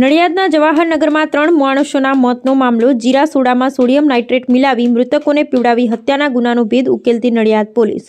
નડિયાદના જવાહરનગરમાં ત્રણ માણસોના મોતનો મામલો જીરા સોડામાં સોડિયમ નાઇટ્રેટ મિલાવી મૃતકોને પીવડાવી હત્યાના ગુનાનો ભેદ ઉકેલતી નડિયાદ પોલીસ.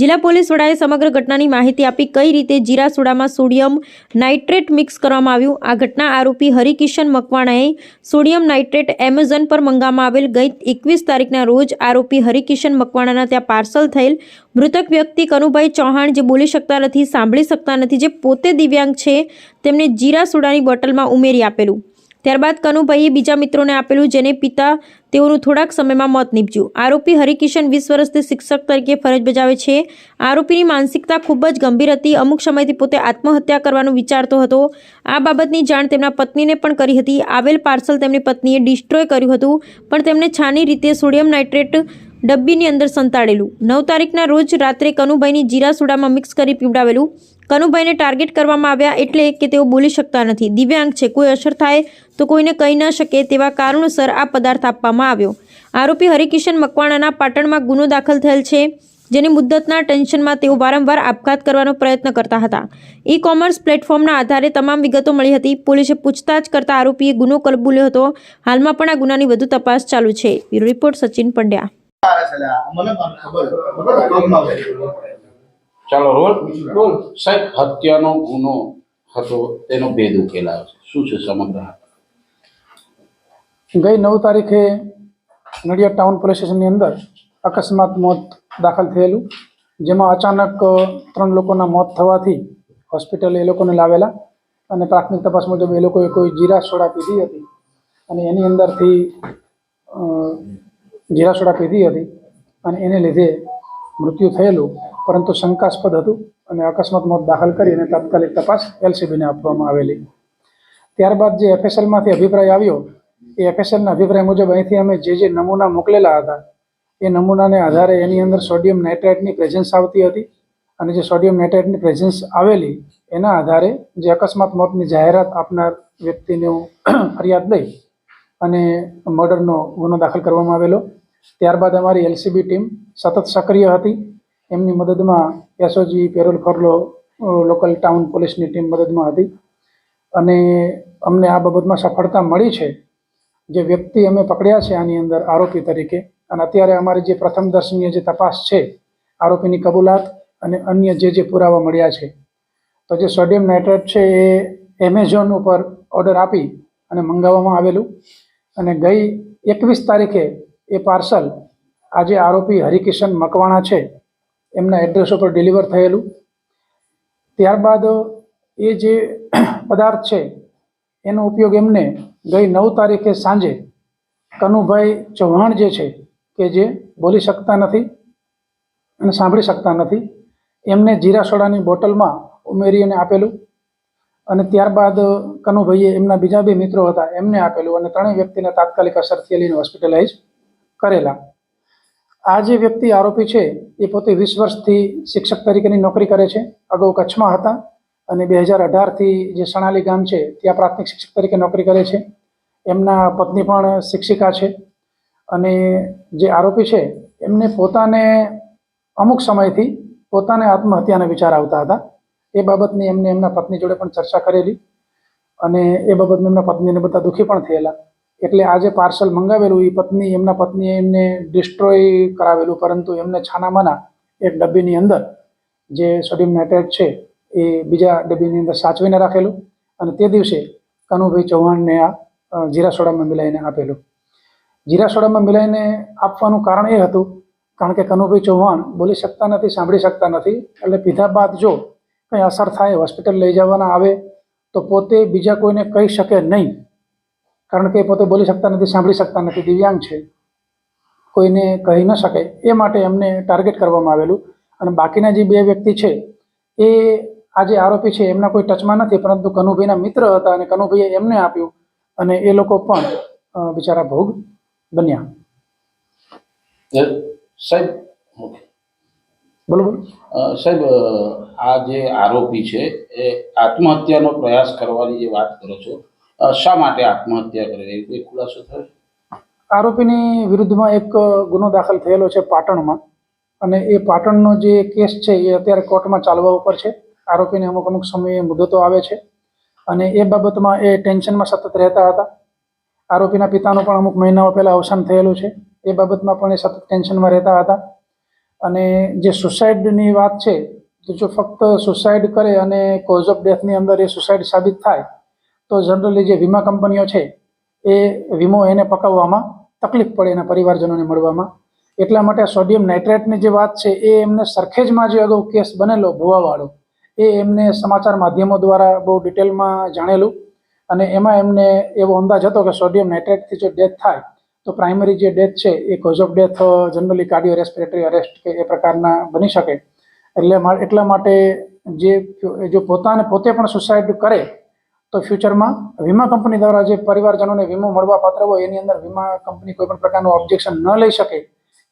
જિલ્લા પોલીસ વડાએ સમગ્ર ઘટનાની માહિતી આપી કઈ રીતે જીરા સોડામાં સોડિયમ નાઇટ્રેટ મિક્સ કરવામાં આવ્યું. આ ઘટના આરોપી હરિકિશન મકવાણાએ સોડિયમ નાઇટ્રેટ એમેઝોન પર મંગાવવામાં આવેલ ગઈ એકવીસ તારીખના રોજ આરોપી હરિકિશન મકવાણાના ત્યાં પાર્સલ થયેલ. મૃતક વ્યક્તિ કનુભાઈ ચૌહાણ જે બોલી શકતા નથી, સાંભળી શકતા નથી, જે પોતે દિવ્યાંગ છે, તેમને જીરા સોડાની બોટલમાં ઉમેરી આપેલું. ત્યારબાદ કનુભાઈએ બીજા મિત્રોને આપેલું જેને પિતા તેઓનું થોડાક સમયમાં મોત નીપજ્યું. આરોપી હરિકિશન વીસ વર્ષથી શિક્ષક તરીકે ફરજ બજાવે છે. આરોપીની માનસિકતા ખૂબ જ ગંભીર હતી. અમુક સમયથી પોતે આત્મહત્યા કરવાનું વિચારતો હતો. આ બાબતની જાણ તેમના પત્નીને પણ કરી હતી. આવેલ પાર્સલ તેમની પત્નીએ ડિસ્ટ્રોય કર્યું હતું, પણ તેમણે છાની રીતે સોડિયમ નાઇટ્રેટ ડબ્બીની અંદર સંતાડેલું. નવ તારીખના રોજ રાત્રે કનુભાઈની જીરા સોડામાં મિક્સ કરી પીવડાવેલું. કનુભાઈને ટાર્ગેટ કરવામાં આવ્યા એટલે કે તેઓ બોલી શકતા નથી. દિવ્યાંગ છે. કોઈ અસર થાય તો કોઈને કહી ન શકે તેવા કારણોસર આ પદાર્થ આપવામાં આવ્યો. આરોપી હરિકિશન મકવાણાના પાટણમાં ગુનો દાખલ થયેલ છે, જેની મુદ્દતના ટેન્શનમાં તેઓ વારંવાર આપઘાત કરવાનો પ્રયત્ન કરતા હતા. ઈ કોમર્સ પ્લેટફોર્મના આધારે તમામ વિગતો મળી હતી. પોલીસે પૂછતાછ કરતા આરોપીએ ગુનો કબૂલ્યો હતો. હાલમાં પણ આ ગુનાની વધુ તપાસ ચાલુ છે. Bureau report Sachin Pandya. ચાલો, રોલ. રોલ. સાહેબ, હત્યાનો ગુનો હતો તેનો ભેદ ઉકેલાયો છે. શું છે સમગ્ર ગઈ નવ તારીખે નડિયાદ ટાઉન પોલીસ સ્ટેશનની અંદર અકસ્માત મોત દાખલ થયેલું, જેમાં અચાનક ત્રણ લોકોના મોત થવાથી હોસ્પિટલે એ લોકોને લાવેલા અને પ્રાથમિક તપાસ મુજબ એ લોકોએ કોઈ જીરા સોડા પીધી હતી અને એની અંદરથી જીરા સોડા પીધી હતી અને એને લીધે મૃત્યુ થયેલું, પરંતુ શંકાસ્પદ હતું અને અકસ્માત મોત દાખલ કરી અને તાત્કાલિક તપાસ એલસીબીને આપવામાં આવેલી. ત્યારબાદ જે એફએસએલમાંથી અભિપ્રાય આવ્યો, એ એફએસએલના અભિપ્રાય મુજબ અહીંથી અમે જે જે નમૂના મોકલેલા હતા, એ નમૂનાને આધારે એની અંદર સોડિયમ નાઇટ્રાઇટની પ્રેઝન્સ આવતી હતી અને જે સોડિયમ નાઇટ્રાઇટની પ્રેઝન્સ આવેલી, એના આધારે જે અકસ્માત મોતની જાહેરાત આપનાર વ્યક્તિનું ફરિયાદ લઈ અને મર્ડરનો ગુનો દાખલ કરવામાં આવેલો. ત્યારબાદ અમારી એલસીબી ટીમ સતત સક્રિય હતી. એમની મદદમાં SOG parole furlough local town પોલીસની ટીમ મદદમાં હતી. અને અમને આ બાબતમાં સફળતા મળી છે. જે વ્યક્તિ અમે પકડ્યા છે આની અંદર આરોપી તરીકે. અને અત્યારે અમારી જે પ્રથમ દર્શનીય જે તપાસ છે, આરોપીની કબૂલાત અને અન્ય જે જે પુરાવા મળ્યા છે. તો જે સોડિયમ નાઇટ્રેટ છે એ એમેઝોન ઉપર ઓર્ડર આપી અને મંગાવવામાં આવેલું. અને ગઈ એકવીસ તારીખે એ પાર્સલ આજે આરોપી હરિકિશન મકવાણા છે. એમના એડ્રેસ ઉપર ડિલિવર થયેલું. ત્યારબાદ એ જે પદાર્થ છે, એનો ઉપયોગ એમને ગઈ નવ તારીખે સાંજે કનુભાઈ ચૌહાણ જે છે, કે જે બોલી શકતા નથી અને સાંભળી શકતા નથી, એમને જીરા સોડાની બોટલમાં ઉમેરી અને આપેલું અને ત્યારબાદ કનુભાઈએ એમના બીજા બે મિત્રો હતા, એમને આપેલું અને ત્રણેય વ્યક્તિને તાત્કાલિક અસરથી લઈને હોસ્પિટલાઇઝ કરેલા. આ જે વ્યક્તિ આરોપી છે, એ પોતે વીસ વર્ષથી શિક્ષક તરીકેની નોકરી કરે છે. અગાઉ કચ્છમાં હતા અને બે હજાર અઢારથી જે સણાલી ગામ છે, ત્યાં પ્રાથમિક શિક્ષક તરીકે નોકરી કરે છે. એમના પત્ની પણ શિક્ષિકા છે અને જે આરોપી છે, એમને પોતાને અમુક સમયથી પોતાને આત્મહત્યાના વિચાર આવતા હતા. એ બાબતની એમને એમના પત્ની જોડે પણ ચર્ચા કરેલી અને એ બાબતમાં એમના પત્નીને બધા દુઃખી પણ થયેલા. એટલે આ જે પાર્સલ મંગાવેલું એ પત્ની, એમના પત્નીએ એમને ડિસ્ટ્રોય કરાવેલું, પરંતુ એમને છાનામાના એક ડબ્બીની અંદર જે સોડિયમ નાઇટ્રેટ છે, એ બીજા ડબ્બીની અંદર સાચવીને રાખેલું અને તે દિવસે કનુભાઈ ચૌહાણને આ જીરા સોડામાં મિલાઈને આપેલું. જીરા સોડામાં મિલાઈને આપવાનું કારણ એ હતું, કારણ કે કનુભાઈ ચૌહાણ બોલી શકતા નથી, સાંભળી શકતા નથી, એટલે પીધા બાદ જો કંઈ અસર થાય હોસ્પિટલ લઈ જવાના આવે, તો પોતે બીજા કોઈને કહી શકે નહીં. કારણ કે પોતે બોલી શકતા નથી સાંભળી શકતા નથી દિવ્યાંગ છે. કોઈને કહી ન શકે એ માટે એમને ટાર્ગેટ કરવામાં આવેલું. અને બાકીના જે બે વ્યક્તિ છે એ આ જે આરોપી છે એમના કોઈ ટચમાં નથી પરંતુ કનુભાઈના મિત્ર હતા અને કનુભાઈએ એમને આપ્યું અને એ લોકો પણ બિચારા ભોગ બન્યા. સાહેબ. બોલો બોલો. સાહેબ આ જે આરોપી છે એ આત્મહત્યાનો પ્રયાસ કરવાની જે વાત કરો છો શા માટે આત્મહત્યા કરે? એ કોઈ ખુલાસો થયો? આરોપીની વિરુદ્ધમાં એક ગુનો દાખલ થયેલો છે પાટણમાં અને એ પાટણનો જે કેસ છે એ અત્યારે કોર્ટમાં ચાલવા ઉપર છે. આરોપીને અમુક અમુક સમયે મુદતો આવે છે અને એ બાબતમાં એ ટેન્શનમાં સતત રહેતા હતા. આરોપીના પિતાનું પણ અમુક મહિનાઓ પહેલાં અવસાન થયેલું છે. એ બાબતમાં પણ એ સતત ટેન્શનમાં રહેતા હતા. અને જે સુસાઇડની વાત છે, તો જો ફક્ત સુસાઇડ કરે અને કોઝ ઓફ ડેથની અંદર એ સુસાઇડ સાબિત થાય તો જનરલી જે વીમા કંપનીઓ છે, એ વીમો એને પકાવવામાં તકલીફ પડે એના પરિવારજનોને મળવામાં. એટલા માટે સોડિયમ નાઇટ્રેટની જે વાત છે, એ એમને સરખેજમાં જે અગાઉ કેસ બનેલો ભુવાવાળો, એ એમને સમાચાર માધ્યમો દ્વારા બહુ ડિટેલમાં જાણેલું અને એમાં એમને એવો અંદાજ હતો કે સોડિયમ નાઇટ્રેટથી જો ડેથ થાય, તો પ્રાઇમરી જે ડેથ છે, એ cause of death generally cardio respiratory arrest કે એ પ્રકારના બની શકે. એટલે એટલા માટે જે, જો પોતાને પોતે પણ સુસાઇડ કરે તો ફ્યુચરમાં વીમા કંપની દ્વારા જે પરિવારજનોને વીમો મળવા પાત્ર હોય, એની અંદર વીમા કંપની કોઈ પણ પ્રકારનું ઓબ્જેક્શન ન લઈ શકે,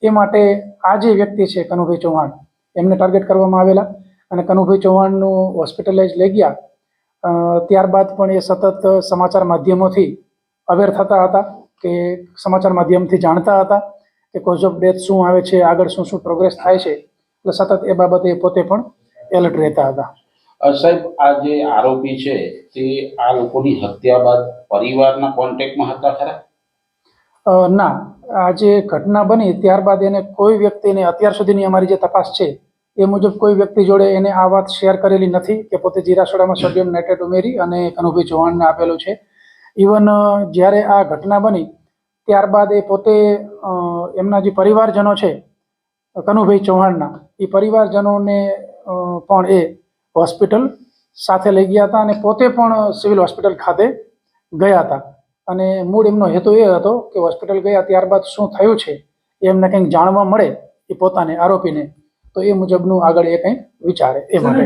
એ માટે આ જે વ્યક્તિ છે, કનુભાઈ ચૌહાણ, એમને ટાર્ગેટ કરવામાં આવેલા. અને કનુભાઈ ચૌહાણનું હોસ્પિટલાઇઝ લઈ ગયા. ત્યારબાદ પણ એ સતત સમાચાર માધ્યમોથી અવેર થતા હતા કે સમાચાર માધ્યમથી જાણતા હતા કે કોઝ ઓફ ડેથ શું આવે છે, આગળ શું શું પ્રોગ્રેસ થાય છે. એટલે સતત એ બાબતે પોતે પણ એલર્ટ રહેતા હતા. સાહેબ, આ જે આરોપી છે, તે આ લોકોની હત્યા બાદ પરિવારના કોન્ટેક્ટમાં હતા ખરા? ના. આ જે ઘટના બની, ત્યારબાદ એને કોઈ વ્યક્તિને અત્યાર સુધીની અમારી જે તપાસ છે, એ મુજબ કોઈ વ્યક્તિ જોડે એને આ વાત શેર કરેલી નથી કે પોતે જીરાસોડામાં સોડિયમ નાઇટ્રેટ ઉમેરી અને કનુભાઈ ચૌહાણને આપેલું છે. ઇવન જ્યારે આ ઘટના બની, ત્યારબાદ એ પોતે એમના જે પરિવારજનો છે, કનુભાઈ ચૌહાણના, એ પરિવારજનોને પણ એ હોસ્પિટલ સાથે લઈ ગયા હતા અને પોતે પણ સિવિલ હોસ્પિટલ ખાતે ગયા હતા. અને મૂળ એમનો હેતુ એ હતો કે હોસ્પિટલ ગયા ત્યારબાદ શું થયું છે એ એમને કંઈક જાણવા મળે એ પોતાને આરોપીને. તો એ મુજબનું આગળ એ કંઈક વિચારે એ માટે.